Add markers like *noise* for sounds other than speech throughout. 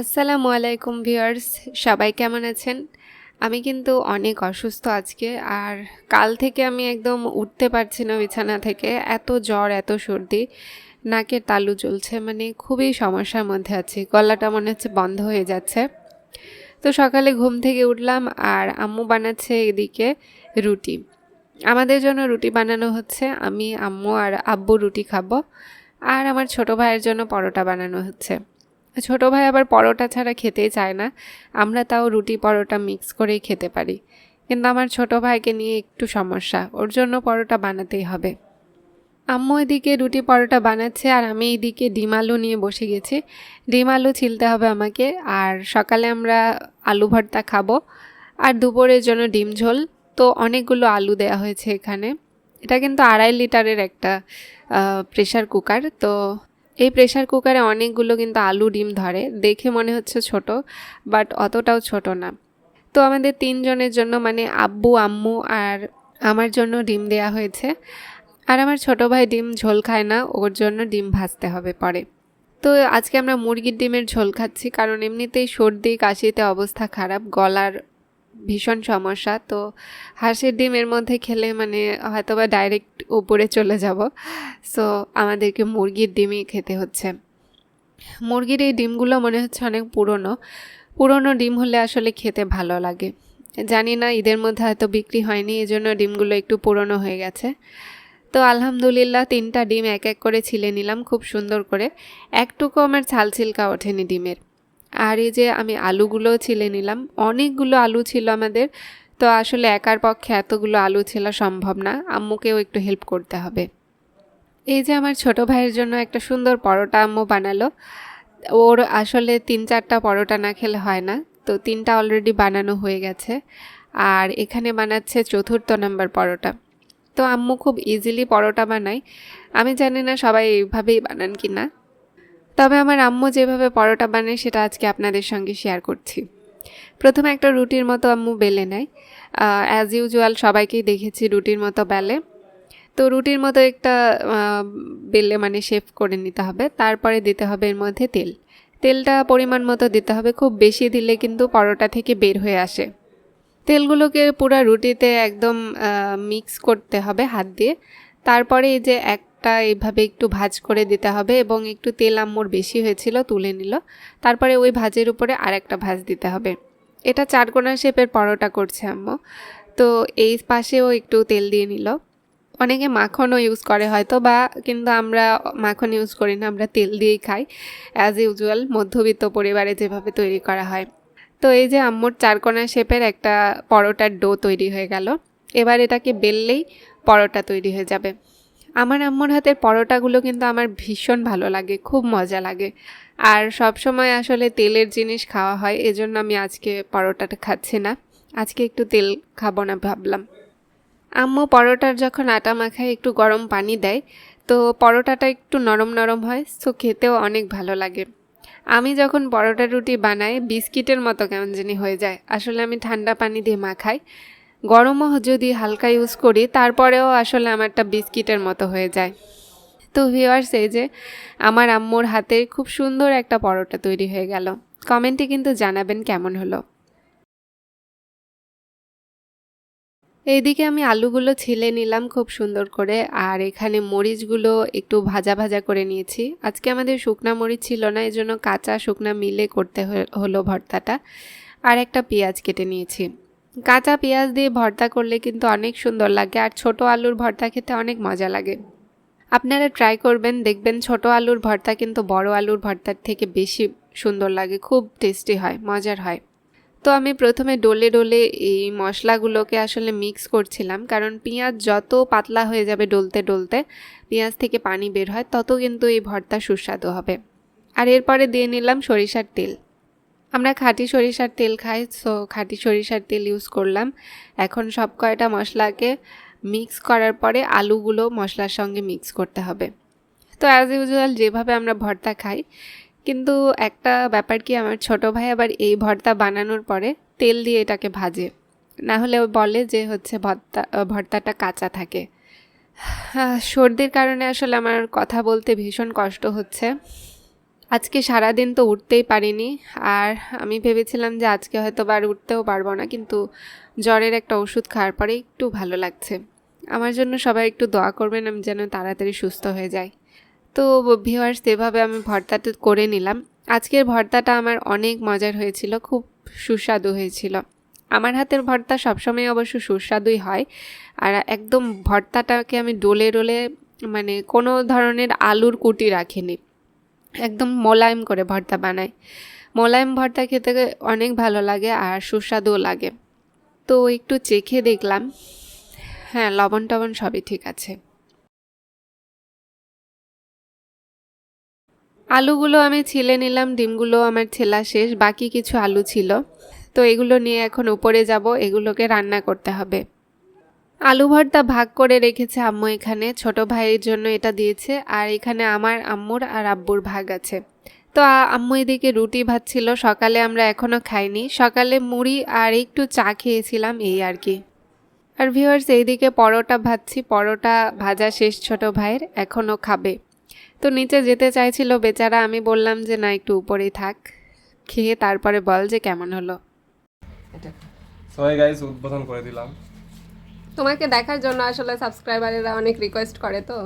আসসালামু আলাইকুম ভিউয়ার্স, সবাই কেমন আছেন? আমি কিন্তু অনেক অসুস্থ আজকে, আর কাল থেকে আমি একদম উঠতে পারছি না বিছানা থেকে। এত জ্বর, এত সর্দি, নাকের তালু চলছে মানে খুবই সমস্যার মধ্যে আছি, গলাটা মনে হচ্ছে বন্ধ হয়ে যাচ্ছে। তো সকালে ঘুম থেকে উঠলাম, আর আম্মু বানাচ্ছে এদিকে রুটি। আমাদের জন্য রুটি বানানো হচ্ছে, আমি, আম্মু আর আব্বু রুটি খাব, আর আমার ছোট ভাইয়ের জন্য পরোটা বানানো হচ্ছে। ছোট ভাই আবার পরোটা ছাড়া খেতেই চায় না। আমরা তাও রুটি পরোটা মিক্স করেই খেতে পারি। কিন্তু আমার ছোট ভাইকে নিয়ে একটু সমস্যা। ওর জন্য পরোটা বানাতেই হবে। আম্মু এদিকে রুটি পরোটা বানাচ্ছে আর আমি এইদিকে ডিম আলু নিয়ে বসে গেছি। ডিম আলু ছিলতে হবে আমাকে আর সকালে আমরা আলু ভর্তা খাব আর দুপুরের জন্য ডিম ঝোল। তো অনেকগুলো আলু দেয়া হয়েছে এখানে। এটা কিন্তু আড়াই লিটারের একটা প্রেশার কুকার তো এই প্রেশার কুকারে অনেকগুলো কিন্তু আলু, ডিম ধরে। দেখে মনে হচ্ছে ছোট বাট অতটাও ছোট না। তো আমাদের তিনজনের জন্য মানে আব্বু, আম্মু আর আমার জন্য ডিম দেয়া হয়েছে। আর আমার ছোট ভাই ডিম ঝোল খায় না, ওর জন্য ডিম ভাজতে হবে পরে। তো আজকে আমরা মুরগির ডিমের ঝোল খাচ্ছি, কারণ এমনিতেই সর্দি, কাশিতে অবস্থা খারাপ, গলার ভীষণ সমস্যা। তো হাঁসের ডিমের মধ্যে খেলে মানে হয়তো বা ডাইরেক্ট উপরে চলে যাব। সো আমাদেরকে মুরগির ডিমই খেতে হচ্ছে। মুরগির এই ডিমগুলো মনে হচ্ছে অনেক পুরনো। পুরনো ডিম হলে আসলে খেতে ভালো লাগে। জানি না, ঈদের মধ্যে হয়তো বিক্রি হয়নি এই জন্য ডিমগুলো একটু পুরনো হয়ে গেছে। তো আলহামদুলিল্লাহ, তিনটা ডিম এক এক করে ছিলে নিলাম খুব সুন্দর করে। একটুকু আমার ছাল ছিলকা ওঠেনি ডিমের। আর এই যে আমি আলুগুলো ছিলে নিলাম। অনেকগুলো আলু ছিল আমাদের। তো আসলে একার পক্ষে এতগুলো আলু ছেলা সম্ভব না। আম্মুকেও একটু হেল্প করতে হবে। এই যে আমার ছোট ভাইয়ের জন্য একটা সুন্দর পরোটা আম্মু বানালো। ওর আসলে তিন চারটা পরোটা না খেলে হয় না। তো তিনটা অলরেডি বানানো হয়ে গেছে। আর এখানে বানাচ্ছে চতুর্থ নাম্বার পরোটা। তো আম্মু খুব ইজিলি পরোটা বানায়। আমি জানি না সবাই এইভাবেই বানান কি না তবে আমার আম্মু যেভাবে পরোটা বানায় সেটা আজকে আপনাদের সঙ্গে শেয়ার করছি। প্রথমে একটা রুটির মতো আম্মু বেলে নেয়। অ্যাজ ইউজুয়াল সবাইকেই দেখেছি রুটির মতো বেলে। তো রুটির মতো একটা বেলে মানে শেফ করে নিতে হবে। তারপরে দিতে হবে এর মধ্যে তেল। তেলটা পরিমাণ মতো দিতে হবে, খুব বেশি দিলে কিন্তু পরোটা থেকে বের হয়ে আসে। তেলগুলোকে পুরো রুটিতে একদম মিক্স করতে হবে হাত দিয়ে। তারপরে এই যে এক একটা এইভাবে একটু ভাজ করে দিতে হবে এবং একটু তেল আম্মুর বেশি হয়েছিল তুলে নিল। তারপরে ওই ভাজের উপরে আর একটা ভাজ দিতে হবে। এটা চারকোনা শেপের পরোটা করছে আম্মু। তো এই পাশেও একটু তেল দিয়ে নিল। অনেকে মাখনও ইউজ করে হয়তো বা, কিন্তু আমরা মাখন ইউজ করি না, আমরা তেল দিয়েই খাই। অ্যাজ ইউজুয়াল মধ্যবিত্ত পরিবারে যেভাবে তৈরি করা হয়। তো এই যে আম্মুর চারকোনা শেপের একটা পরোটার ডো তৈরি হয়ে গেল। এবার এটাকে বেললেই পরোটা তৈরি হয়ে যাবে। আমার আম্মুর হাতের পরোটাগুলো কিন্তু আমার ভীষণ ভালো লাগে, খুব মজা লাগে। আর সব সময় আসলে তেলের জিনিস খাওয়া হয়, এজন্য আমি আজকে পরোটাটা খাচ্ছি না। আজকে একটু তেল খাব না ভাবলাম। আম্মু পরোটার যখন আটা মাখায় একটু গরম পানি দেয়, তো পরোটাটা একটু নরম নরম হয় সো খেতেও অনেক ভালো লাগে। আমি যখন পরোটা রুটি বানাই, বিস্কিটের মতো কেমন জানি হয়ে যায়। আসলে আমি ঠান্ডা পানি দিয়ে মাখাই গরমও যদি হালকা ইউজ করি, তারপরেও আসলে আমারটা বিস্কিটের মতো হয়ে যায়। তো ভিওয়ার্স এই যে আমার আম্মুর হাতে খুব সুন্দর একটা পরোটা তৈরি হয়ে গেল। কমেন্টে কিন্তু জানাবেন কেমন হলো। এইদিকে আমি আলুগুলো ছিলে নিলাম খুব সুন্দর করে, আর এখানে মরিচগুলো একটু ভাজা ভাজা করে নিয়েছি। আজকে আমাদের শুকনা মরিচ ছিল না এই জন্য কাঁচা শুকনা মিলে করতে হলো ভর্তাটা। আর একটা পেঁয়াজ কেটে নিয়েছি। কাঁচা পেঁয়াজ দিয়ে ভর্তা করলে কিন্তু অনেক সুন্দর লাগে আর ছোট আলুর ভর্তা খেতে অনেক মজা লাগে। আপনারা ট্রাই করবেন, দেখবেন ছোট আলুর ভর্তা কিন্তু বড় আলুর ভর্তার থেকে বেশি সুন্দর লাগে, খুব টেস্টি হয়, মজার হয়। তো আমি প্রথমে ডোলে ডোলে এই মশলাগুলোকে আসলে মিক্স করছিলাম, কারণ পেঁয়াজ যত পাতলা হয়ে যাবে ডলতে ডলতে, পেঁয়াজ থেকে পানি বের হয়, তত কিন্তু এই ভর্তা সুস্বাদু হবে। আর এরপরে দিয়ে নিলাম সরিষার তেল। আমরা খাঁটি সরিষার তেল খাই সো খাঁটি সরিষার তেল ইউজ করলাম। এখন সব কয়টা মশলাকে মিক্স করার পরে আলুগুলো মশলার সঙ্গে মিক্স করতে হবে। তো অ্যাজ ইউজুয়াল যেভাবে আমরা ভর্তা খাই, কিন্তু একটা ব্যাপার কি, আমার ছোট ভাই আবার এই ভর্তা বানানোর পরে তেল দিয়ে এটাকে ভাজে। না হলে বলে যে হচ্ছে ভর্তা ভর্তাটা কাঁচা থাকে। *sighs* সর্দির কারণে আসলে আমার কথা বলতে ভীষণ কষ্ট হচ্ছে। আজকে সারাদিন তো উঠতেই পারিনি। আর আমি ভেবেছিলাম যে আজকে হয়তো আর উঠতেও পারব না, কিন্তু জ্বরের একটা ওষুধ খাওয়ার পরে একটু ভালো লাগছে। আমার জন্য সবাই একটু দোয়া করবেন, আমি যেন তাড়াতাড়ি সুস্থ হয়ে যাই। তো ভিওয়ার্স এভাবে আমি ভর্তাটা করে নিলাম। আজকের ভর্তাটা আমার অনেক মজার হয়েছিল, খুব সুস্বাদু হয়েছিল। আমার হাতের ভর্তা সবসময় অবশ্য সুস্বাদুই হয়। আর একদম ভর্তাটাকে আমি ডোলে ডোলে মানে কোনো ধরনের আলুর কুটি রাখিনি। একদম মোলায়েম করে ভর্তা বানাই মোলায়েম ভর্তা খেতে অনেক ভালো লাগে আর সুস্বাদুও লাগে। তো একটু চেখে দেখলাম। হ্যাঁ লবণ টবণ সবই ঠিক আছে। আলুগুলো আমি ছিলে নিলাম, ডিমগুলো আমার ছেলা শেষ, বাকি কিছু আলু ছিল। তো এগুলো নিয়ে এখন উপরে যাব, এগুলোকে রান্না করতে হবে। আলু ভর্তা ভাগ করে রেখেছে আম্মু এখানে। ছোট ভাইয়ের জন্য এটা দিয়েছে। আর এখানে আমার আম্মুর আর আব্বুর ভাগ আছে। তো আম্মু এদিকে রুটি ভাত ছিল। সকালে আমরা এখনও খাইনি। সকালে মুড়ি আর একটু চা খেয়েছিলাম, এই আর কি। আর ভিউয়ার্স, এইদিকে পরোটা ভাজছি। পরোটা ভাজা শেষ ছোট ভাইয়ের এখনও খাবে। তো নিচে যেতে চাইছিল বেচারা, আমি বললাম যে, না, একটু উপরেই থাক। খেয়ে তারপরে বল যে, কেমন হলো। সবাই উদ্বোধন করে দিলাম। তোমাকে দেখার জন্য আসলে সাবস্ক্রাইবারেরা অনেক রিকোয়েস্ট করে তো।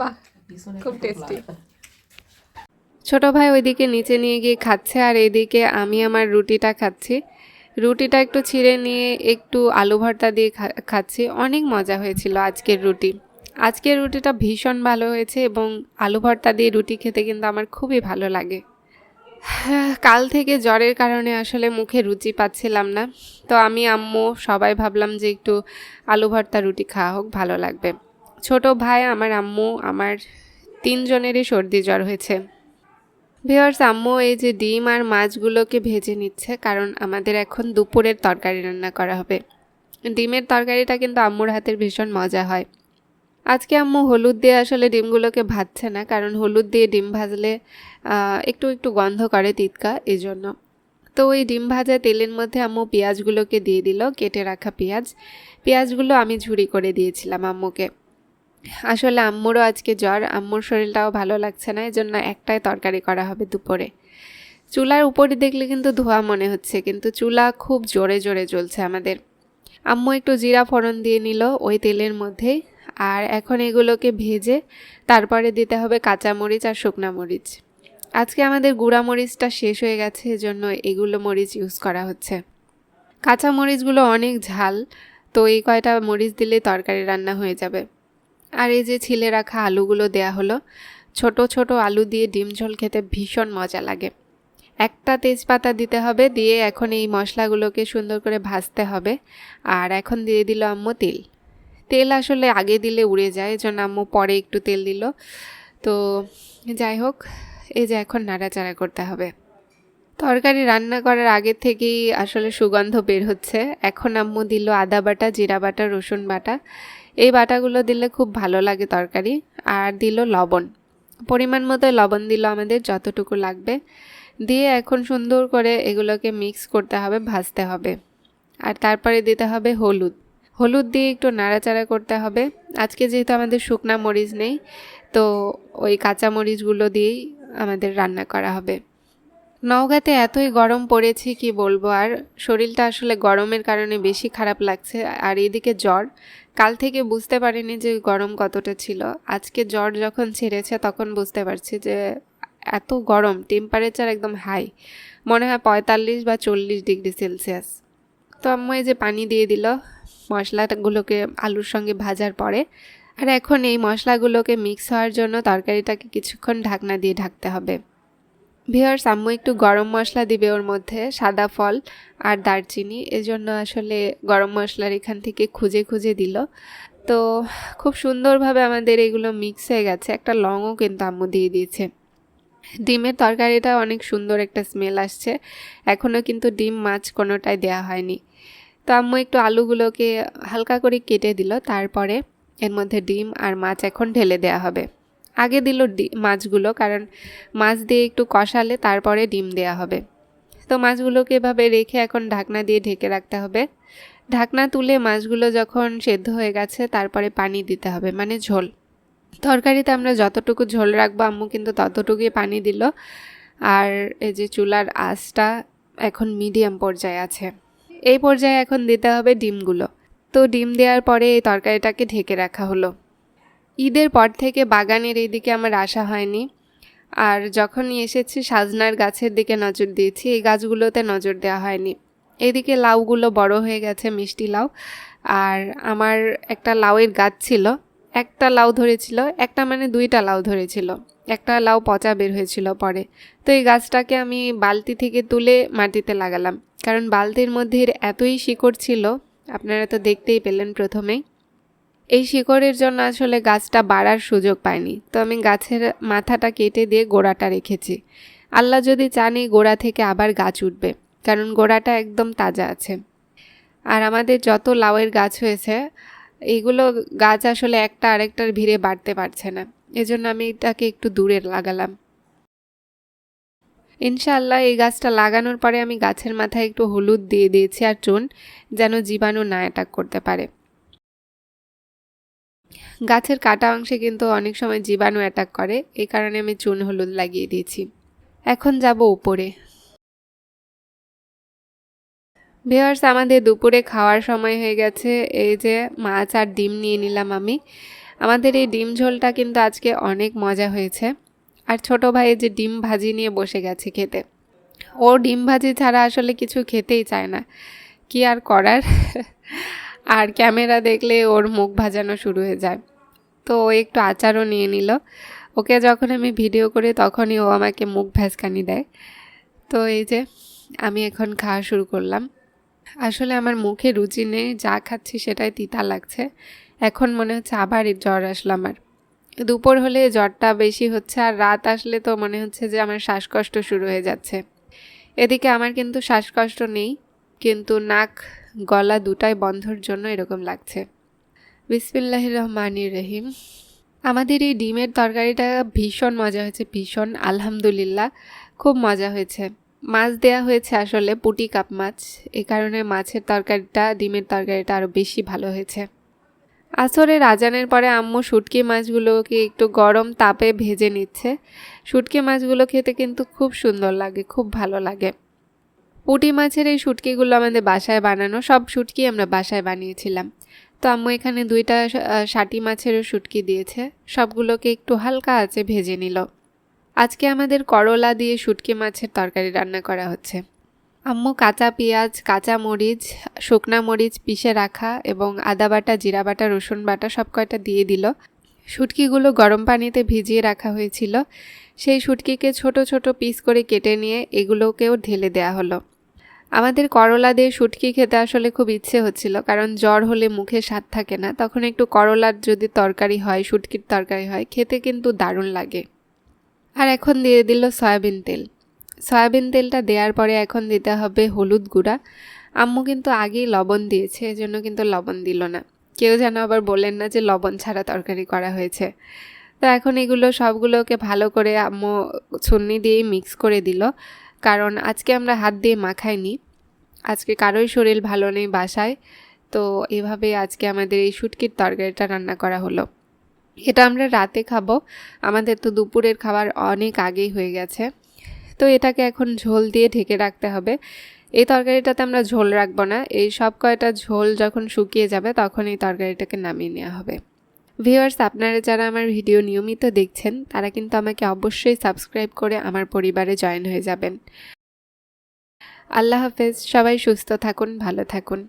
বাহ খুব টেস্টি ছোট ভাই ওইদিকে নিচে নিয়ে গিয়ে খাচ্ছে আর এইদিকে আমি আমার রুটিটা খাচ্ছি। রুটিটা একটু ছিঁড়ে নিয়ে একটু আলু ভর্তা দিয়ে খাচ্ছি। অনেক মজা হয়েছিল আজকের রুটি। আজকের রুটিটা ভীষণ ভালো হয়েছে এবং আলু ভর্তা দিয়ে রুটি খেতে কিন্তু আমার খুবই ভালো লাগে। কাল থেকে জ্বরের কারণে আসলে মুখে রুচি পাচ্ছিলাম না। তো আমি, আম্মু সবাই ভাবলাম যে একটু আলু ভর্তা, রুটি খাওয়া হোক, ভালো লাগবে। ছোট ভাই, আমার আম্মু, আমার তিনজনেরই সর্দি জ্বর হয়েছে। ভিওর্স আম্মু এই যে ডিম আর মাছগুলোকে ভেজে নিচ্ছে, কারণ আমাদের এখন দুপুরের তরকারি রান্না করা হবে। ডিমের তরকারিটা কিন্তু আম্মুর হাতের ভীষণ মজা হয়। আজকে আম্মু হলুদ দিয়ে আসলে ডিমগুলোকে ভাজছে না, কারণ হলুদ দিয়ে ডিম ভাজলে একটু একটু গন্ধ করে তিতকা এই জন্য তো ওই ডিম ভাজা তেলের মধ্যে আম্মু পেঁয়াজগুলোকে দিয়ে দিল, কেটে রাখা পেঁয়াজ। পেঁয়াজগুলো আমি ঝুড়ি করে দিয়েছিলাম আম্মুকে। আসলে আম্মুরও আজকে জ্বর, আম্মুর শরীরটাও ভালো লাগছে না এই জন্য একটাই তরকারি করা হবে দুপুরে। চুলার উপরে দেখলে কিন্তু ধোয়া মনে হচ্ছে, কিন্তু চুলা খুব জোরে জোরে জ্বলছে আমাদের। আম্মু একটু জিরা ফোড়ন দিয়ে নিল, ওই তেলের মধ্যেই আর এখন এগুলোকে ভেজে তারপরে দিতে হবে কাঁচা মরিচ আর শুকনা মরিচ। আজকে আমাদের গুঁড়া মরিচটা শেষ হয়ে গেছে, এজন্য এগুলো মরিচ ইউজ করা হচ্ছে। কাঁচা মরিচগুলো অনেক ঝাল, তো এই কয়টা মরিচ দিলে তরকারি রান্না হয়ে যাবে। আর এই যে ছিলে রাখা আলুগুলো দেয়া হলো, ছোট ছোট আলু দিয়ে ডিম ঝোল খেতে ভীষণ মজা লাগে। একটা তেজপাতা দিতে হবে, দিয়ে এখন এই মশলাগুলোকে সুন্দর করে ভাজতে হবে। আর এখন দিয়ে দিল আম্মু তেল। তেল আসলে আগে দিলে উড়ে যায় জন্য আম্মু পরে একটু তেল দিল। তো যাই হোক, এই যে এখন নাড়াচাড়া করতে হবে। তরকারি রান্না করার আগে থেকেই আসলে সুগন্ধ বের হচ্ছে। এখন আম্মু দিল আদা বাটা, জিরা বাটা, রসুন বাটা। এই বাটাগুলো দিলে খুব ভালো লাগে তরকারি। আর দিল লবণ। পরিমাণ মতো লবণ দিল আমাদের, যতটুকু লাগবে। দিয়ে এখন সুন্দর করে এগুলোকে মিক্স করতে হবে, ভাজতে হবে। আর তারপরে দিতে হবে হলুদ। হলুদ দিয়ে একটু নাড়াচাড়া করতে হবে। আজকে যেহেতু আমাদের শুকনা মরিচ নেই, তো ওই কাঁচা মরিচগুলো দিয়েই আমাদের রান্না করা হবে। নওগাঁতে এতই গরম পড়েছে কি বলব, আর শরীরটা আসলে গরমের কারণে বেশি খারাপ লাগছে। আর এদিকে জ্বর, কাল থেকে বুঝতে পারিনি যে গরম কতটা ছিল। আজকে জ্বর যখন ছেড়েছে তখন বুঝতে পারছি যে এত গরম টেম্পারেচার একদম হাই মনে হয় পঁয়তাল্লিশ বা চল্লিশ ডিগ্রি সেলসিয়াস। তো আম্মু এই যে পানি দিয়ে দিল মশলাগুলোকে আলুর সঙ্গে ভাজার পরে। আর এখন এই মশলাগুলোকে মিক্স হওয়ার জন্য তরকারিটাকে কিছুক্ষণ ঢাকনা দিয়ে ঢাকতে হবে। ভিওর্স আম্মু একটু গরম মশলা দিবে ওর মধ্যে, সাদা ফল আর দারচিনি। এজন্য আসলে গরম মশলার এখান থেকে খুঁজে খুঁজে দিল। তো খুব সুন্দরভাবে আমাদের এগুলো মিক্স হয়ে গেছে। একটা লংও কিন্তু আম্মু দিয়ে দিয়েছে। ডিমের তরকারিটা অনেক সুন্দর একটা স্মেল আসছে। এখনও কিন্তু ডিম মাছ কোনোটাই দেওয়া হয়নি। তো আম্মু একটু আলুগুলোকে হালকা করে কেটে দিল, তারপরে এর মধ্যে ডিম আর মাছ এখন ঢেলে দেওয়া হবে। আগে দিল মাছগুলো, কারণ মাছ দিয়ে একটু কষালে তারপরে ডিম দেওয়া হবে। তো মাছগুলোকে এভাবে রেখে এখন ঢাকনা দিয়ে ঢেকে রাখতে হবে। ঢাকনা তুলে মাছগুলো যখন সেদ্ধ হয়ে গেছে, তারপরে পানি দিতে হবে মানে ঝোল। তরকারিতে আমরা যতটুকু ঝোল রাখব আম্মু কিন্তু ততটুকুই পানি দিল। আর এই যে চুলার আঁচটা এখন মিডিয়াম পর্যায়ে আছে। এই পর্যায়ে এখন দিতে হবে ডিমগুলো। তো ডিম দেওয়ার পরে এই তরকারিটাকে ঢেকে রাখা হলো। ঈদের পর থেকে বাগানের এই দিকে আমার আসা হয়নি। আর যখনই এসেছি, সাজনার গাছের দিকে নজর দিয়েছি, এই গাছগুলোতে নজর দেওয়া হয়নি। এদিকে লাউগুলো বড় হয়ে গেছে, মিষ্টি লাউ। আর আমার একটা লাউয়ের গাছ ছিল একটা লাউ ধরেছিল, একটা মানে দুইটা লাউ ধরেছিল। একটা লাউ পচা বের হয়েছিল পরে। তো এই গাছটাকে আমি বালতি থেকে তুলে মাটিতে লাগালাম। কারণ বালতির মধ্যে এতই শিকড় ছিল, আপনারা তো দেখতেই পেলেন প্রথমেই। এই শিকড়ের জন্য আসলে গাছটা বাড়ার সুযোগ পায়নি তো আমি গাছের মাথাটা কেটে দিয়ে গোড়াটা রেখেছি। আল্লাহ যদি চান এই গোড়া থেকে আবার গাছ উঠবে, কারণ গোড়াটা একদম তাজা আছে। আর আমাদের যত লাউয়ের গাছ হয়েছে এইগুলো গাছ আসলে একটা আরেকটার ভিড়ে বাড়তে পারছে না। এজন্য আমি এটাকে একটু দূরে লাগালাম। ইনশাআল্লাহ এই গাছটা লাগানোর পরে আমি গাছের মাথায় একটু হলুদ দিয়ে দিয়েছি আর চুন, যেন জীবাণু না অ্যাটাক করতে পারে। গাছের কাটা অংশে কিন্তু অনেক সময় জীবাণু অ্যাটাক করে এই কারণে আমি চুন হলুদ লাগিয়ে দিয়েছি। এখন যাব উপরে। ভিওয়ার্স আমাদের দুপুরে খাওয়ার সময় হয়ে গেছে। এই যে মাছ আর ডিম নিয়ে নিলাম আমি। আমাদের এই ডিম ঝোলটা কিন্তু আজকে অনেক মজা হয়েছে। আর ছোট ভাই যে ডিম ভাজি নিয়ে বসে গেছে খেতে। ও ডিম ভাজি ছাড়া আসলে কিছু খেতেই চায় না। কি আর করার? আর ক্যামেরা দেখলে ওর মুখ ভাজানো শুরু হয়ে যায়। তো ও একটু আচারও নিয়ে নিল। ওকে যখন আমি ভিডিও করি তখনই ও আমাকে মুখ ভ্যাসকানি দেয়। তো এই যে আমি এখন খাওয়া শুরু করলাম। আসলে আমার মুখে রুচি নেই, যা খাচ্ছি সেটাই তিতা লাগছে। এখন মনে হচ্ছে আবার জ্বর আসলো আমার। দুপুর হলে জ্বরটা বেশি হচ্ছে আর রাত আসলে তো মনে হচ্ছে যে আমার শ্বাসকষ্ট শুরু হয়ে যাচ্ছে। এদিকে আমার কিন্তু শ্বাসকষ্ট নেই, কিন্তু নাক, গলা দুটাই বন্ধর জন্য এরকম লাগছে। বিসমিল্লাহ রহমানির রহিম। আমাদের এই ডিমের তরকারিটা ভীষণ মজা হয়েছে, ভীষণ, আলহামদুলিল্লাহ, খুব মজা হয়েছে। মাছ দেয়া হয়েছে আসলে, পুটি কাপ মাছ। এই কারণে মাছের তরকারিটা, ডিমের তরকারিটা আরও বেশি ভালো হয়েছে। আসরের আজানের পরে আম্মু শুটকি মাছগুলোকে একটু গরম তাপে ভেজে নিচ্ছে। শুটকি মাছগুলো খেতে কিন্তু খুব সুন্দর লাগে, খুব ভালো লাগে। পুঁটি মাছের এই শুটকিগুলো আমাদের বাসায় বানানো, সব শুটকি আমরা বাসায় বানিয়েছিলাম। তো আম্মু এখানে দুইটা ষাটি মাছেরও শুটকি দিয়েছে। সবগুলোকে একটু হালকা আছে ভেজে নিল। আজকে আমাদের করলা দিয়ে শুটকি মাছের তরকারি রান্না করা হচ্ছে। আম্মু কাঁচা পেঁয়াজ, কাঁচা মরিচ, শুকনা মরিচ পিষে রাখা এবং আদা বাটা, জিরা বাটা, রসুন বাটা সব কয়টা দিয়ে দিল। শুটকিগুলো গরম পানিতে ভিজিয়ে রাখা হয়েছিল। সেই শুটকিকে ছোট ছোট পিস করে কেটে নিয়ে এগুলোকেও ঢেলে দেয়া হলো। আমাদের করলা দিয়ে শুটকি খেতে আসলে খুব ইচ্ছে হচ্ছিল, কারণ জ্বর হলে মুখে স্বাদ থাকে না। তখন একটু করলার যদি তরকারি হয়, শুটকির তরকারি হয়, খেতে কিন্তু দারুণ লাগে। আর এখন দিয়ে দিল সয়াবিন তেল। সয়াবিন তেলটা দেওয়ার পরে এখন দিতে হবে হলুদ গুঁড়া। আম্মু কিন্তু আগেই লবণ দিয়েছে, এজন্য কিন্তু লবণ দিল না। কেউ যেন আবার বলেন না যে লবণ ছাড়া তরকারি করা হয়েছে। তো এখন এগুলো সবগুলোকে ভালো করে আম্মু ছুন্নি দিয়েই মিক্স করে দিল। কারণ আজকে আমরা হাত দিয়ে মাখাইনি। আজকে কারোই শরীর ভালো নেই বাসায়। তো এভাবে আজকে আমাদের এই শুটকির তরকারিটা রান্না করা হলো। এটা আমরা রাতে খাব। আমাদের তো দুপুরের খাবার অনেক আগেই হয়ে গেছে। তো এটাকে এখন ঝোল দিয়ে ঢেকে রাখতে হবে। এই তরকারিটাতে আমরা ঝোল রাখব না। এই সব কয়টা ঝোল যখন শুকিয়ে যাবে তখন এই তরকারিটাকে নামিয়ে নেওয়া হবে। ভিউয়ার্স, আপনারা যারা আমার ভিডিও নিয়মিত দেখছেন, তারা কিন্তু আমাকে অবশ্যই সাবস্ক্রাইব করে আমার পরিবারে জয়েন হয়ে যাবেন। আল্লাহ হাফেজ। সবাই সুস্থ থাকুন, ভালো থাকুন।